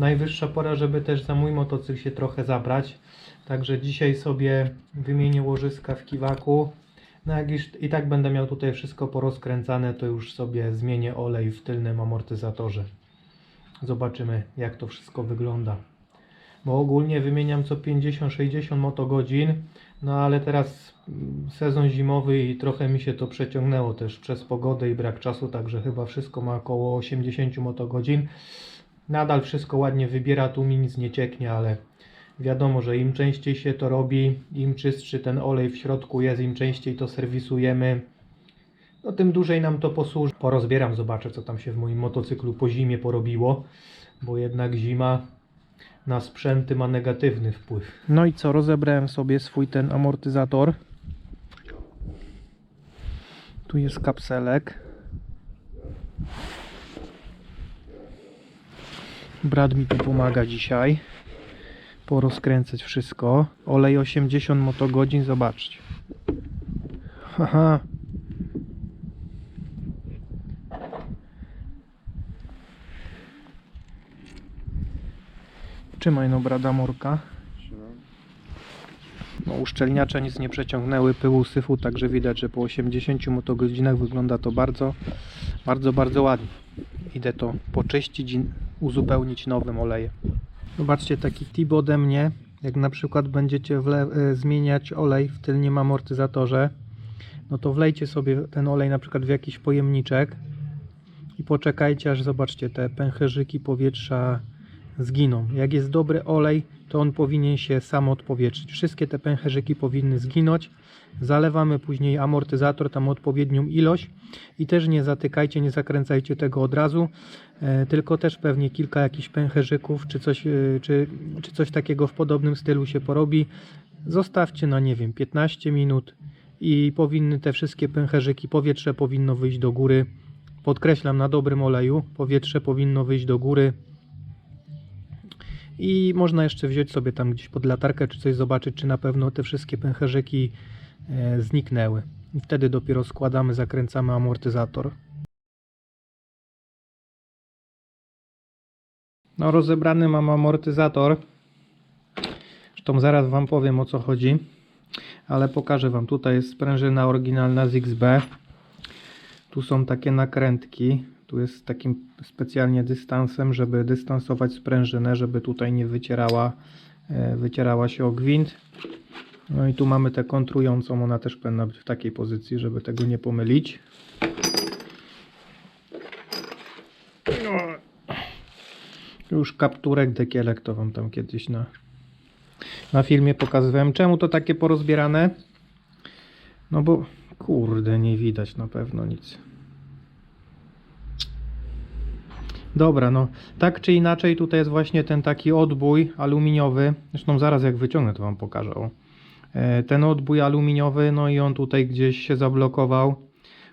najwyższa pora, żeby też za mój motocykl się trochę zabrać. Także dzisiaj sobie wymienię łożyska w kiwaku. No jak już i tak będę miał tutaj wszystko porozkręcane, to już sobie zmienię olej w tylnym amortyzatorze. Zobaczymy jak to wszystko wygląda. Bo ogólnie wymieniam co 50-60 motogodzin, no ale teraz mm, sezon zimowy i trochę mi się to przeciągnęło też przez pogodę i brak czasu, także chyba wszystko ma około 80 motogodzin. Nadal wszystko ładnie wybiera, tu mi nic nie cieknie, ale wiadomo, że im częściej się to robi, im czystszy ten olej w środku jest, im częściej to serwisujemy, no tym dłużej nam to posłuży. Porozbieram, zobaczę co tam się w moim motocyklu po zimie porobiło, bo jednak zima na sprzęty ma negatywny wpływ. No i co, rozebrałem sobie swój ten amortyzator. Tu jest kapselek. Brat mi tu pomaga dzisiaj porozkręcać wszystko. Olej 80 motogodzin, zobaczcie. Haha. Trzymaj no brada morka. No, uszczelniacze nic nie przeciągnęły pyłu syfu, także widać, że po 80 motogodzinach wygląda to bardzo, bardzo, bardzo ładnie. Idę to poczyścić uzupełnić nowym olejem. Zobaczcie taki tip ode mnie. Jak na przykład będziecie e, zmieniać olej w tylnym amortyzatorze, no to wlejcie sobie ten olej na przykład w jakiś pojemniczek i poczekajcie aż zobaczcie te pęcherzyki powietrza zginą. Jak jest dobry olej, to on powinien się sam odpowietrzyć. Wszystkie te pęcherzyki powinny zginąć. Zalewamy później amortyzator, tam odpowiednią ilość i też nie zatykajcie, nie zakręcajcie tego od razu, e, tylko też pewnie kilka jakichś pęcherzyków czy coś, e, czy, czy coś takiego w podobnym stylu się porobi. Zostawcie na nie wiem 15 minut i powinny te wszystkie pęcherzyki, powietrze powinno wyjść do góry. Podkreślam na dobrym oleju, powietrze powinno wyjść do góry. I można jeszcze wziąć sobie tam gdzieś pod latarkę, czy coś zobaczyć, czy na pewno te wszystkie pęcherzyki zniknęły. I wtedy dopiero składamy, zakręcamy amortyzator. No, rozebrany mam amortyzator. Zresztą zaraz Wam powiem o co chodzi, ale pokażę Wam. Tutaj jest sprężyna oryginalna z XB. Tu są takie nakrętki. Tu jest takim specjalnie dystansem, żeby dystansować sprężynę, żeby tutaj nie wycierała, e, wycierała się o gwint. No i tu mamy tę kontrującą, ona też powinna być w takiej pozycji, żeby tego nie pomylić. No. Już kapturek, dekielek to Wam tam kiedyś na, na filmie pokazywałem. Czemu to takie porozbierane? No bo kurde, nie widać na pewno nic. Dobra, no tak czy inaczej tutaj jest właśnie ten taki odbój aluminiowy. Zresztą zaraz jak wyciągnę to Wam pokażę. O. E, Ten odbój aluminiowy, no i on tutaj gdzieś się zablokował.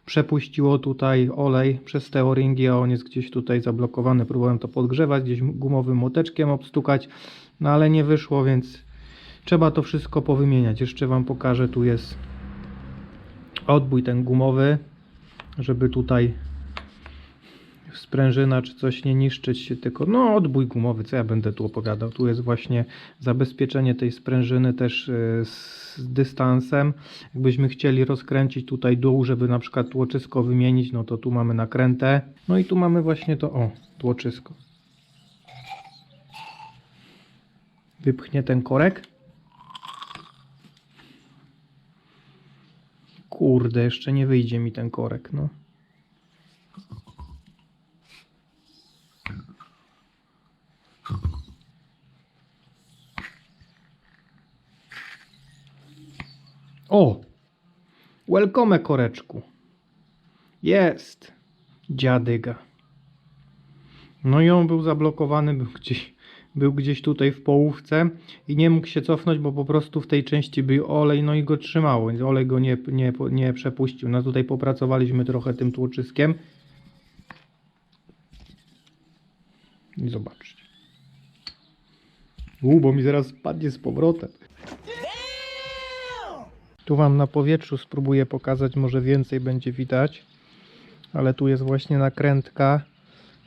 Przepuściło tutaj olej przez te o-ringi, a on jest gdzieś tutaj zablokowany. Próbowałem to podgrzewać, gdzieś gumowym młoteczkiem obstukać, no ale nie wyszło, więc trzeba to wszystko powymieniać. Jeszcze Wam pokażę, tu jest odbój ten gumowy, żeby tutaj sprężyna czy coś nie niszczyć się, tylko no odbój gumowy, co ja będę tu opowiadał. Tu jest właśnie zabezpieczenie tej sprężyny też e, z dystansem. Jakbyśmy chcieli rozkręcić tutaj dół, żeby na przykład tłoczysko wymienić, no to tu mamy nakrętę. No i tu mamy właśnie to, o, tłoczysko. Wypchnie ten korek. Kurde, jeszcze nie wyjdzie mi ten korek, no. O! Welcome, koreczku. Jest. Dziadyga. No i on był zablokowany, był gdzieś, był gdzieś tutaj w połówce i nie mógł się cofnąć, bo po prostu w tej części był olej, no i go trzymało. więc Olej go nie, nie, nie przepuścił. No tutaj popracowaliśmy trochę tym tłoczyskiem. I zobaczcie. U, bo mi zaraz spadnie z powrotem. Tu Wam na powietrzu spróbuję pokazać, może więcej będzie widać. Ale tu jest właśnie nakrętka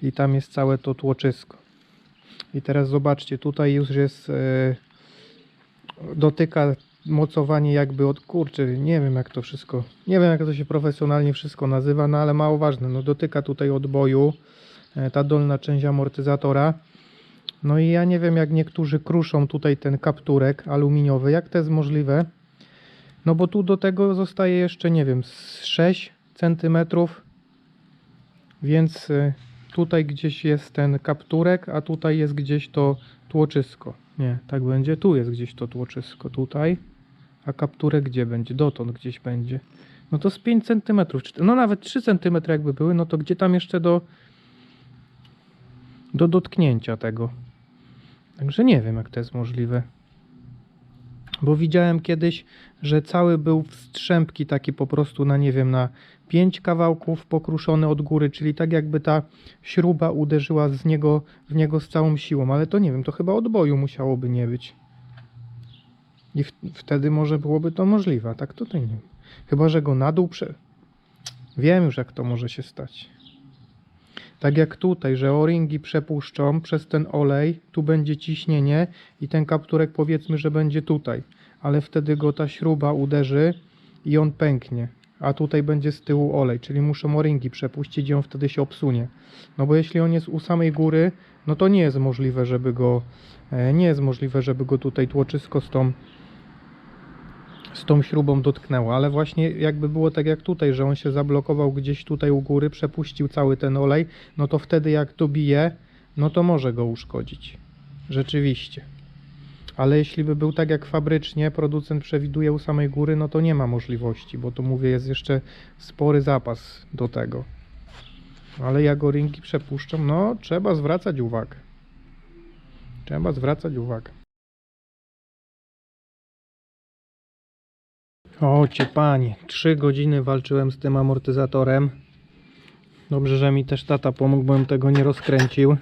i tam jest całe to tłoczysko. I teraz zobaczcie, tutaj już jest e, dotyka mocowanie jakby od kurczy, nie wiem jak to wszystko, nie wiem jak to się profesjonalnie wszystko nazywa, no ale mało ważne, no dotyka tutaj odboju, e, ta dolna część amortyzatora. No i ja nie wiem jak niektórzy kruszą tutaj ten kapturek aluminiowy, jak to jest możliwe? No bo tu do tego zostaje jeszcze, nie wiem, z 6 centymetrów, więc y, tutaj gdzieś jest ten kapturek, a tutaj jest gdzieś to tłoczysko. Nie, tak będzie, tu jest gdzieś to tłoczysko, tutaj, a kapturek gdzie będzie? Dotąd gdzieś będzie. No to z 5 centymetrów, czy- no nawet 3 centymetry jakby były, no to gdzie tam jeszcze do do dotknięcia tego. Także nie wiem, jak to jest możliwe. Bo widziałem kiedyś, że cały był w strzępki taki po prostu na nie wiem, na pięć kawałków pokruszony od góry, czyli tak jakby ta śruba uderzyła z niego, w niego z całą siłą, ale to nie wiem, to chyba odboju musiałoby nie być. I w, wtedy może byłoby to możliwe, tak tutaj nie wiem. Chyba, że go na dół prze... Wiem już, jak to może się stać. Tak jak tutaj, że o-ringi przepuszczą przez ten olej, tu będzie ciśnienie i ten kapturek powiedzmy, że będzie tutaj, ale wtedy go ta śruba uderzy i on pęknie, a tutaj będzie z tyłu olej, czyli muszą o-ringi przepuścić i on wtedy się obsunie. No bo jeśli on jest u samej góry, no to nie jest możliwe, żeby go e, nie jest możliwe, żeby go tutaj tłoczysko z tą z tą śrubą dotknęło, ale właśnie jakby było tak jak tutaj, że on się zablokował gdzieś tutaj u góry, przepuścił cały ten olej, no to wtedy jak to bije, no to może go uszkodzić. Rzeczywiście. Ale jeśli by był tak jak fabrycznie, producent przewiduje u samej góry, no to nie ma możliwości, bo tu mówię, jest jeszcze spory zapas do tego. Ale jak o-ringi przepuszczą, no trzeba zwracać uwagę. Trzeba zwracać uwagę. O cię panie, trzy godziny walczyłem z tym amortyzatorem. Dobrze, że mi też tata pomógł, bo bym tego nie rozkręcił.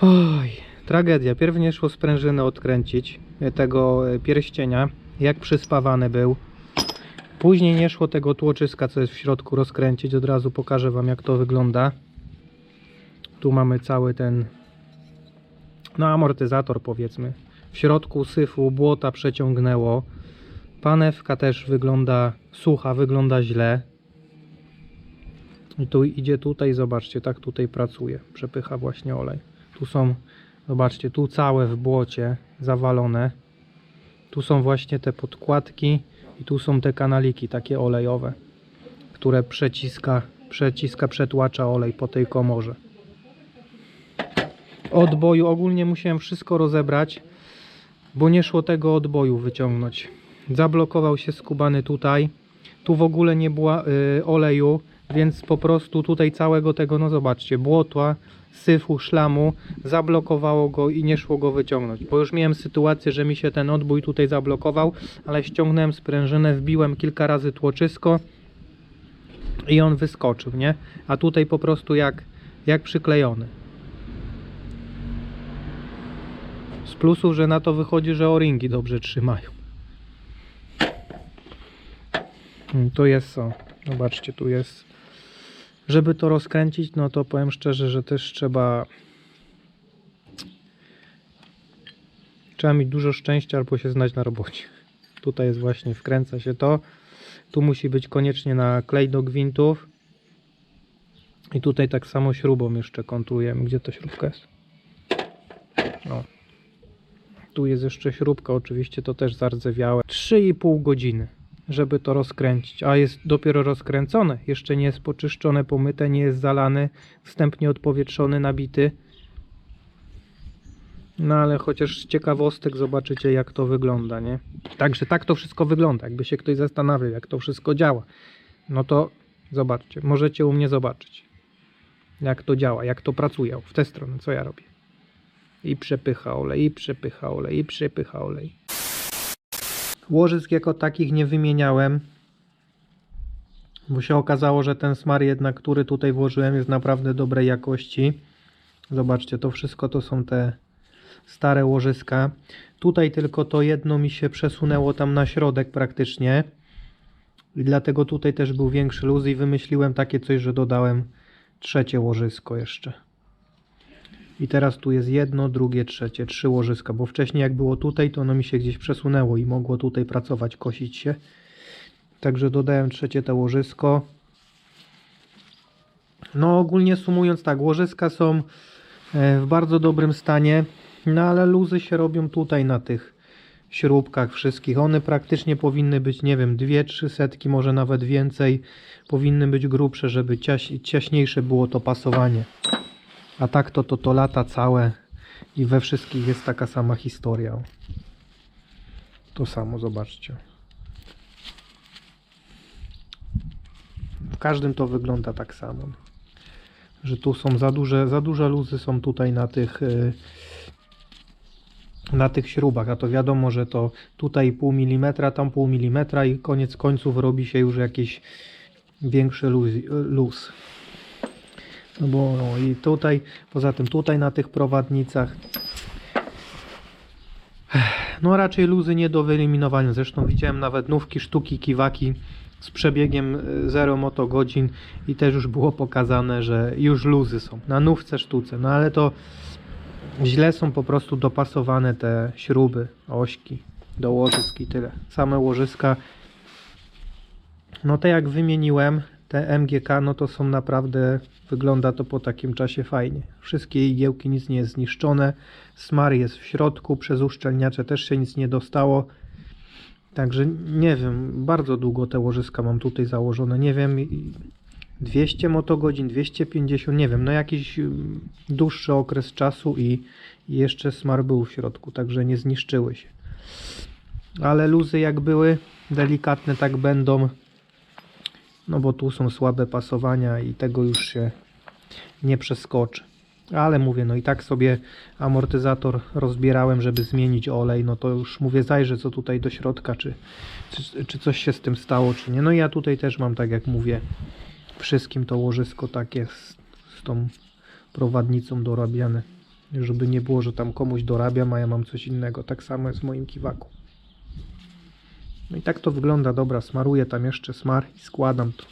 Oj, tragedia. Pierw nie szło sprężynę odkręcić e, tego e, pierścienia, jak przyspawany był. Później nie szło tego tłoczyska, co jest w środku, rozkręcić. Od razu pokażę Wam, jak to wygląda. Tu mamy cały ten, no amortyzator powiedzmy. W środku syfu błota przeciągnęło. Panewka też wygląda sucha, wygląda źle. I tu idzie tutaj, zobaczcie, tak tutaj pracuje. Przepycha właśnie olej. Tu są, zobaczcie, tu całe w błocie zawalone. Tu są właśnie te podkładki i tu są te kanaliki takie olejowe, które przeciska, przeciska, przetłacza olej po tej komorze. Odboju ogólnie musiałem wszystko rozebrać, bo nie szło tego odboju wyciągnąć. Zablokował się skubany tutaj. Tu w ogóle nie było y, oleju, więc po prostu tutaj całego tego, no zobaczcie, błotła, syfu, szlamu, zablokowało go i nie szło go wyciągnąć. Bo już miałem sytuację, że mi się ten odbój tutaj zablokował, ale ściągnąłem sprężynę, wbiłem kilka razy tłoczysko i on wyskoczył, nie? A tutaj po prostu jak, jak przyklejony. Z plusów, że na to wychodzi, że o-ringi dobrze trzymają. Mm, Tu jest co. Zobaczcie, tu jest. Żeby to rozkręcić, no to powiem szczerze, że też trzeba. Trzeba mieć dużo szczęścia albo się znać na robocie. Tutaj jest właśnie, wkręca się to. Tu musi być koniecznie na klej do gwintów. I tutaj tak samo śrubą jeszcze kontrujemy. Gdzie ta śrubka jest? O. Tu jest jeszcze śrubka, oczywiście to też zardzewiałe. 3,5 godziny, żeby to rozkręcić, a jest dopiero rozkręcone. Jeszcze nie jest poczyszczone, pomyte, nie jest zalany, wstępnie odpowietrzony, nabity. No ale chociaż z ciekawostek zobaczycie jak to wygląda, nie? Także tak to wszystko wygląda, jakby się ktoś zastanawiał jak to wszystko działa. No to zobaczcie, możecie u mnie zobaczyć jak to działa, jak to pracuje w tę stronę, co ja robię. I przepycha olej, i przepycha olej, i przepycha olej. Łożysk jako takich nie wymieniałem, bo się okazało, że ten smar jednak, który tutaj włożyłem jest naprawdę dobrej jakości. Zobaczcie, to wszystko to są te stare łożyska. Tutaj tylko to jedno mi się przesunęło tam na środek praktycznie. I dlatego tutaj też był większy luz i wymyśliłem takie coś, że dodałem trzecie łożysko jeszcze. I teraz tu jest jedno, drugie, trzecie, trzy łożyska, bo wcześniej jak było tutaj, to ono mi się gdzieś przesunęło i mogło tutaj pracować, kosić się. Także dodałem trzecie te łożysko. No ogólnie sumując tak, łożyska są e, w bardzo dobrym stanie, no ale luzy się robią tutaj na tych śrubkach wszystkich. One praktycznie powinny być, nie wiem, dwie, trzy setki, może nawet więcej. Powinny być grubsze, żeby ciaś, ciaśniejsze było to pasowanie. A tak to, to to lata całe i we wszystkich jest taka sama historia. To samo, zobaczcie. W każdym to wygląda tak samo. Że tu są za duże, za duże luzy są tutaj na tych y, na tych śrubach, a to wiadomo, że to tutaj pół milimetra, tam pół milimetra i koniec końców robi się już jakiś większy luz. luz. No bo no i tutaj, poza tym tutaj na tych prowadnicach no raczej luzy nie do wyeliminowania. Zresztą widziałem nawet nówki, sztuki, kiwaki z przebiegiem y, 0 motogodzin i też już było pokazane, że już luzy są na nówce sztuce. No ale to źle są po prostu dopasowane te śruby, ośki do łożysk i tyle. Same łożyska, no te jak wymieniłem, te MGK, no to są naprawdę, wygląda to po takim czasie fajnie. Wszystkie igiełki, nic nie jest zniszczone, smar jest w środku, przez uszczelniacze też się nic nie dostało. Także nie wiem, bardzo długo te łożyska mam tutaj założone, nie wiem, i- 200 motogodzin, 250, nie wiem, no jakiś ym, dłuższy okres czasu i jeszcze smar był w środku, także nie zniszczyły się. Ale luzy jak były, delikatne tak będą, no bo tu są słabe pasowania i tego już się nie przeskoczy. Ale mówię, no i tak sobie amortyzator rozbierałem, żeby zmienić olej, no to już mówię, zajrzę co tutaj do środka, czy, czy, czy coś się z tym stało, czy nie. No i ja tutaj też mam, tak jak mówię, wszystkim to łożysko takie z, z tą prowadnicą dorabiane. Żeby nie było, że tam komuś dorabiam, a ja mam coś innego. Tak samo jest w moim kiwaku. No i tak to wygląda. Dobra, smaruję tam jeszcze smar i składam to.